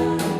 love.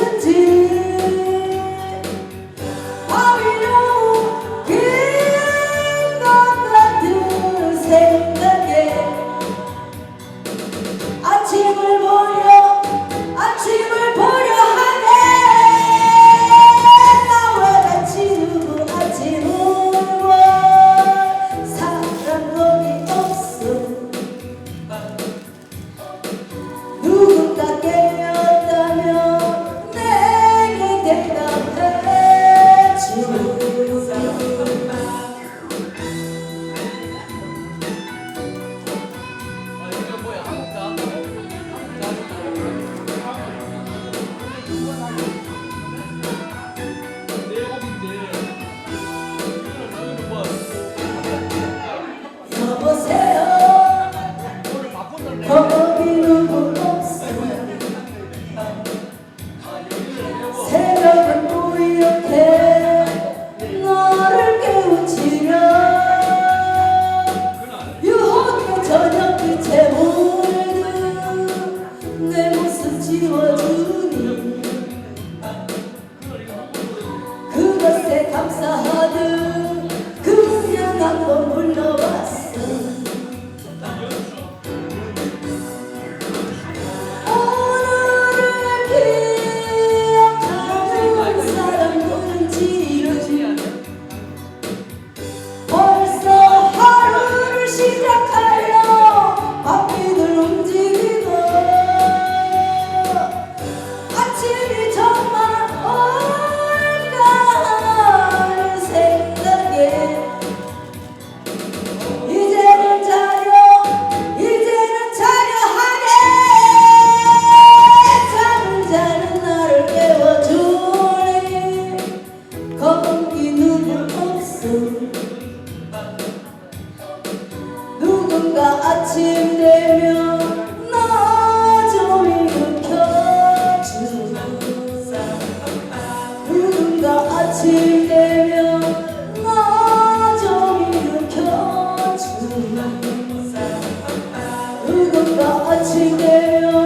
was 아침 되면 나좀 일으켜줘 누군가 아침 되면 나좀 일으켜줘 누군가 아침 되면